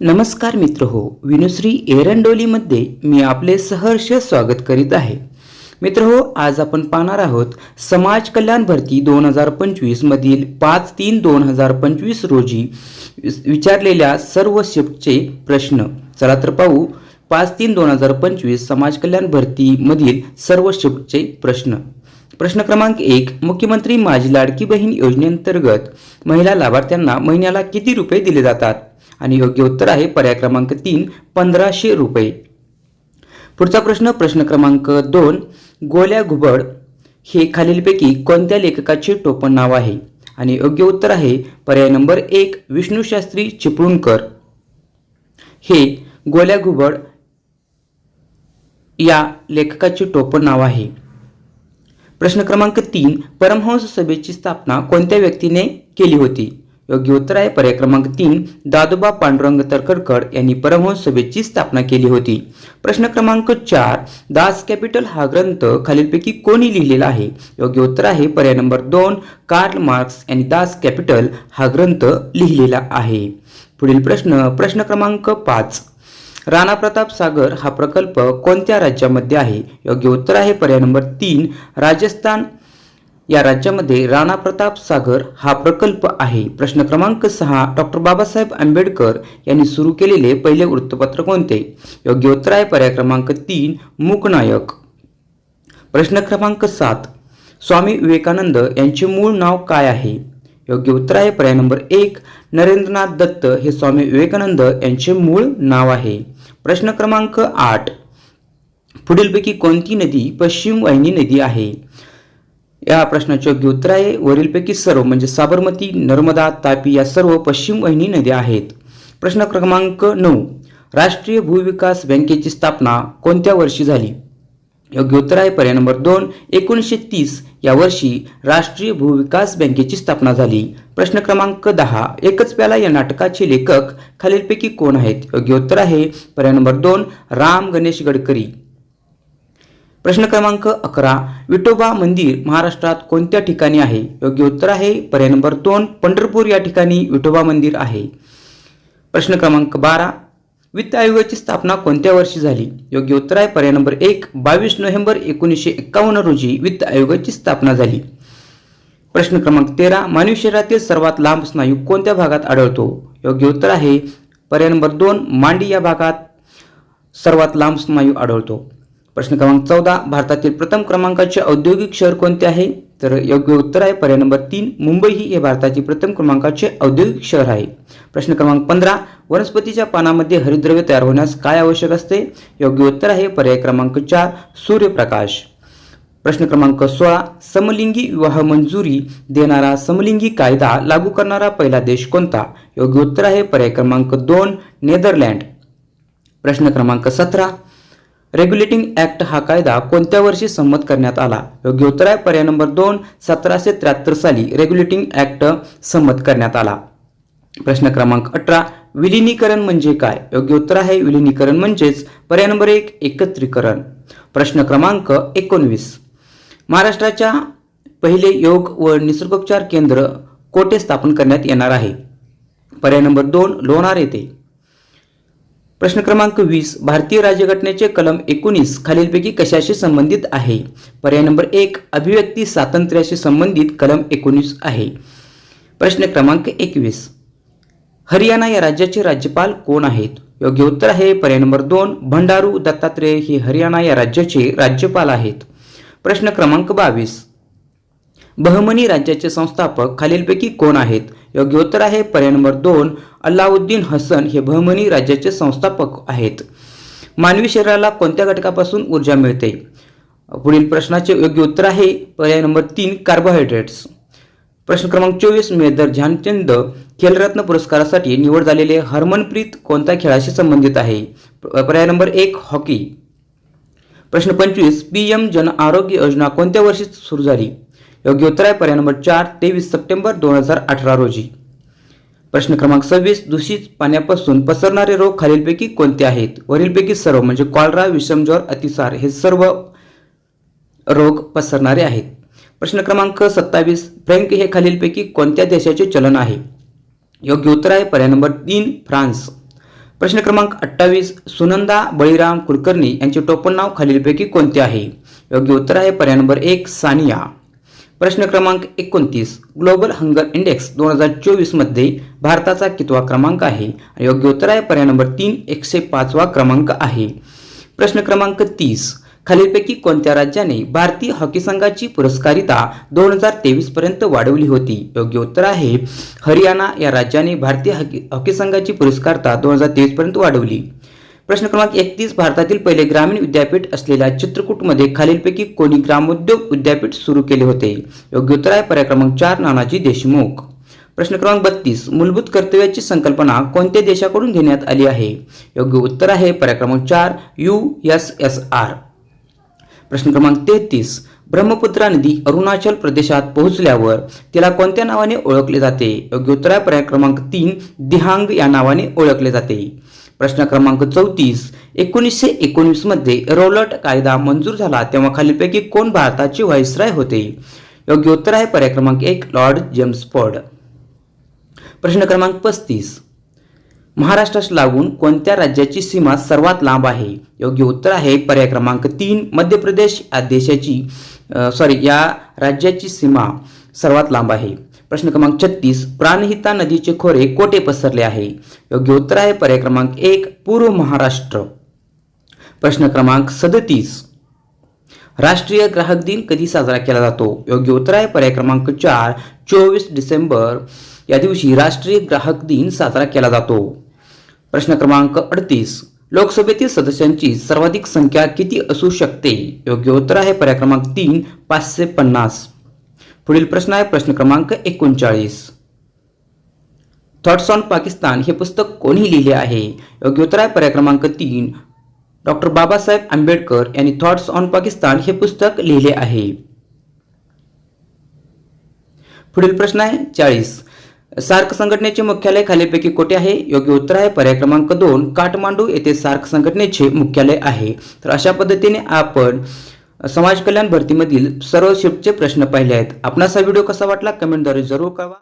नमस्कार मित्र हो विनुश्री एरंडोलीमध्ये मी आपले सहर्ष स्वागत करीत आहे. मित्र हो आज आपण पाहणार आहोत समाज कल्याण भरती दोन हजार पंचवीस मधील पाच तीन दोन हजार पंचवीस रोजी विचारलेल्या सर्व शिफ्टचे प्रश्न. चला तर पाहू पाच तीन दोन हजार पंचवीस समाज कल्याण भरतीमधील सर्व शिफ्टचे प्रश्न. प्रश्न क्रमांक एक मुख्यमंत्री माझी लाडकी बहीण योजनेअंतर्गत महिला लाभार्थ्यांना महिन्याला किती रुपये दिले जातात? आणि योग्य उत्तर आहे पर्याय क्रमांक तीन पंधराशे रुपये. पुढचा प्रश्न प्रश्न क्रमांक दोन गोल्या घुबड हे खालीलपैकी कोणत्या लेखकाचे टोपण नाव आहे? आणि योग्य उत्तर आहे पर्याय नंबर एक विष्णूशास्त्री चिपळूणकर. हे गोल्या घुबड या लेखकाचे टोपण नाव आहे. प्रश्न क्रमांक तीन परमहंस सभेची स्थापना कोणत्या व्यक्तीने केली होती? योग्य उत्तर आहे पर्याय क्रमांक तीन दादोबा पांडुरंग तरखडकर यांनी परमहंस सभेची स्थापना केली होती. प्रश्न क्रमांक चार दास कॅपिटल हा ग्रंथ खालीलपैकी कोणी लिहिलेला आहे? योग्य उत्तर आहे पर्याय नंबर दोन कार्ल मार्क्स यांनी दास कॅपिटल हा ग्रंथ लिहिलेला आहे. पुढील प्रश्न प्रश्न क्रमांक पाच. राणा प्रताप सागर हा प्रकल्प कोणत्या राज्यामध्ये आहे? योग्य उत्तर आहे पर्याय नंबर तीन राजस्थान या राज्यामध्ये राणा प्रताप सागर हा प्रकल्प आहे. प्रश्न क्रमांक सहा डॉक्टर बाबासाहेब आंबेडकर यांनी सुरू केलेले पहिले वृत्तपत्र कोणते? योग्य उत्तर आहे पर्याय क्रमांक तीन मूकनायक. प्रश्न क्रमांक सात स्वामी विवेकानंद यांचे मूळ नाव काय आहे? योग्य उत्तर आहे पर्याय नंबर एक नरेंद्रनाथ दत्त हे स्वामी विवेकानंद यांचे मूळ नाव आहे. प्रश्न क्रमांक आठ पुढीलपैकी कोणती नदी पश्चिम वाहिनी नदी आहे? या प्रश्नाचे योग्य उत्तर आहे. वरीलपैकी सर्व म्हणजे साबरमती नर्मदा तापी या सर्व पश्चिम वाहिनी नद्या आहेत. प्रश्न क्रमांक नऊ राष्ट्रीय भूविकास बँकेची स्थापना कोणत्या वर्षी झाली? योग्य उत्तर आहे. पर्याय नंबर दोन एकोणीसशे तीस या वर्षी राष्ट्रीय भूविकास बँकेची स्थापना झाली. प्रश्न क्रमांक दहा एकच प्याला या नाटकाचे लेखक खालीलपैकी कोण आहेत? योग्य उत्तर आहे. पर्याय नंबर दोन राम गणेश गडकरी. प्रश्न क्रमांक अकरा विठोबा मंदिर महाराष्ट्रात कोणत्या ठिकाणी आहे? योग्य उत्तर आहे पर्याय नंबर दोन पंढरपूर या ठिकाणी विठोबा मंदिर आहे. प्रश्न क्रमांक बारा वित्त आयोगाची स्थापना कोणत्या वर्षी झाली? योग्य उत्तर आहे पर्याय नंबर एक बावीस नोव्हेंबर एकोणीसशे एक्कावन्न रोजी वित्त आयोगाची स्थापना झाली. प्रश्न क्रमांक तेरा मानवी शरीरातील सर्वात लांब स्नायू कोणत्या भागात आढळतो? योग्य उत्तर आहे पर्याय नंबर दोन मांडी या भागात सर्वात लांब स्नायू आढळतो. प्रश्न क्रमांक चौदा भारतातील प्रथम क्रमांकाचे औद्योगिक शहर कोणते आहे? तर योग्य उत्तर आहे पर्याय नंबर तीन मुंबई ही हे भारताचे प्रथम क्रमांकाचे औद्योगिक शहर आहे. प्रश्न क्रमांक पंधरा वनस्पतीच्या पानामध्ये हरिद्रव्य तयार होण्यास काय आवश्यक असते? योग्य उत्तर आहे पर्याय क्रमांक चार सूर्यप्रकाश. प्रश्न क्रमांक सोळा समलिंगी विवाह मंजुरी देणारा समलिंगी कायदा लागू करणारा पहिला देश कोणता? योग्य उत्तर आहे पर्याय क्रमांक दोन नेदरलँड. प्रश्न क्रमांक सतरा रेग्युलेटिंग ऍक्ट हा कायदा कोणत्या वर्षी संमत करण्यात आला? योग्य उत्तर आहे. पर्याय नंबर दोन सतराशे त्र्याहत्तर साली रेग्युलेटिंग ऍक्ट संमत करण्यात आला. प्रश्न क्रमांक अठरा विलिनीकरण म्हणजे काय? योग्य उत्तर आहे विलिनीकरण म्हणजेच पर्याय नंबर एक एकत्रीकरण. प्रश्न क्रमांक एकोणवीस. महाराष्ट्राच्या पहिले योग व निसर्गोपचार केंद्र कोठे स्थापन करण्यात येणार आहे? पर्याय नंबर दोन लोणार येथे. प्रश्न क्रमांक वीस भारतीय राज्यघटनेचे कलम एकोणीस खालीलपैकी कशाशी संबंधित आहे? पर्याय नंबर एक अभिव्यक्ती स्वातंत्र्याशी संबंधित कलम एकोणीस आहे. प्रश्न क्रमांक एकवीस हरियाणा या राज्याचे राज्यपाल कोण आहेत? योग्य उत्तर आहे पर्याय नंबर दोन भंडारू दत्तात्रेय हे हरियाणा या राज्याचे राज्यपाल आहेत. प्रश्न क्रमांक बावीस बहमनी राज्याचे संस्थापक खालीलपैकी कोण आहेत? योग्य उत्तर आहे. पर्याय नंबर दोन अल्लाउद्दीन हसन हे बहमनी राज्याचे संस्थापक आहेत. मानवी शरीराला कोणत्या घटकापासून ऊर्जा मिळते? पुढील प्रश्नाचे योग्य उत्तर आहे. पर्याय नंबर तीन कार्बोहायड्रेट्स प्रश्न क्रमांक चोवीस मेजर ध्यानचंद खेलरत्न पुरस्कारासाठी निवड झालेले हरमनप्रीत कोणत्या खेळाशी संबंधित आहे? पर्याय नंबर एक हॉकी. प्रश्न पंचवीस पी एम जन आरोग्य योजना कोणत्या वर्षी सुरू झाली? योग्य उत्तर आहे पर्याय नंबर चार तेवीस सप्टेंबर दोन हजार अठरा रोजी. प्रश्न क्रमांक सव्वीस दूषित पाण्यापासून पसरणारे रोग खालीलपैकी कोणते आहेत? वरीलपैकी सर्व म्हणजे कॉलरा विषमज्वर अतिसार हे सर्व रोग पसरणारे आहेत. प्रश्न क्रमांक सत्तावीस फ्रँक हे खालीलपैकी कोणत्या देशाचे चलन आहे? योग्य उत्तर आहे पर्याय नंबर तीन फ्रान्स. प्रश्न क्रमांक अठ्ठावीस सुनंदा बळीराम कुलकर्णी यांचे टोपण नाव खालीलपैकी कोणते आहे? योग्य उत्तर आहे पर्याय नंबर एक सानिया. प्रश्न क्रमांक एकोणतीस ग्लोबल हंगर इंडेक्स दोन हजार चोवीसमध्ये भारताचा कितवा क्रमांक आहे? योग्य उत्तर आहे पर्याय नंबर तीन एकशे पाचवा क्रमांक आहे. प्रश्न क्रमांक तीस खालीलपैकी कोणत्या राज्याने भारतीय हॉकी संघाची पुरस्कारिता दोन हजार तेवीस पर्यंत वाढवली होती? योग्य उत्तर आहे हरियाणा या राज्याने भारतीय हॉकी हॉकी संघाची पुरस्कारिता दोन हजार तेवीस पर्यंत वाढवली. प्रश्न क्रमांक एकतीस भारतातील पहिले ग्रामीण विद्यापीठ असलेल्या चित्रकूटमध्ये खालीलपैकी कोणी ग्रामोद्योग विद्यापीठ सुरू केले होते? योग्य उत्तर आहे पर्याय क्रमांक चार नानाजी देशमुख. प्रश्न क्रमांक बत्तीस मूलभूत कर्तव्याची संकल्पना कोणत्या देशाकडून घेण्यात आली आहे? योग्य उत्तर आहे पर्याय क्रमांक चार यू एस एस आर. प्रश्न क्रमांक तेहतीस ब्रह्मपुत्रा नदी अरुणाचल प्रदेशात पोहोचल्यावर तिला कोणत्या नावाने ओळखले जाते? योग्य उत्तर आहे पर्याय क्रमांक तीन दिहांग या नावाने ओळखले जाते. प्रश्न क्रमांक चौतीस. एकोणीसशे एकोणीसमध्ये रोलट कायदा मंजूर झाला तेव्हा खालीलपैकी कोण भारताचे व्हाईसराय होते? योग्य उत्तर आहे पर्याय क्रमांक एक लॉर्ड जेम्स फोर्ड. प्रश्न क्रमांक पस्तीस. महाराष्ट्रास लागून कोणत्या राज्याची सीमा सर्वात लांब आहे? योग्य उत्तर आहे पर्याय क्रमांक तीन मध्य प्रदेश या देशाची सॉरी या राज्याची सीमा सर्वात लांब आहे. प्रश्न क्रमांक छत्तीस प्राणहिता नदीचे खोरे कोठे पसरले आहे? योग्य उत्तर आहे पर्याय क्रमांक एक पूर्व महाराष्ट्र. प्रश्न क्रमांक सदतीस. राष्ट्रीय ग्राहक दिन कधी साजरा केला जातो? योग्य उत्तर आहे पर्याय क्रमांक चार चोवीस डिसेंबर. या दिवशी राष्ट्रीय ग्राहक दिन साजरा केला जातो. प्रश्न क्रमांक अडतीस. लोकसभेतील सदस्यांची सर्वाधिक संख्या किती असू शकते? योग्य उत्तर आहे पर्याय क्रमांक तीन पाचशे पन्नास. पुढील प्रश्न आहे प्रश्न क्रमांक एकोणचाळीस. थॉट्स ऑन पाकिस्तान हे पुस्तक कोणी लिहिले आहे? योग्य उत्तर आहे पर्याय क्रमांक तीन. डॉक्टर बाबासाहेब आंबेडकर यांनी थॉट्स ऑन पाकिस्तान हे पुस्तक लिहिले आहे. पुढील प्रश्न आहे चाळीस. सार्क संघटनेचे मुख्यालय खालीपैकी कोठे आहे? योग्य उत्तर आहे पर्याय क्रमांक दोन काठमांडू येथे सार्क संघटनेचे मुख्यालय आहे. तर अशा पद्धतीने आपण समाज कल्याण भरतीमधील सर्व शिफ्टचे प्रश्न पाहिले आहेत. आपणास हा व्हिडिओ कसा वाटला कमेंटद्वारे जरूर कळवा.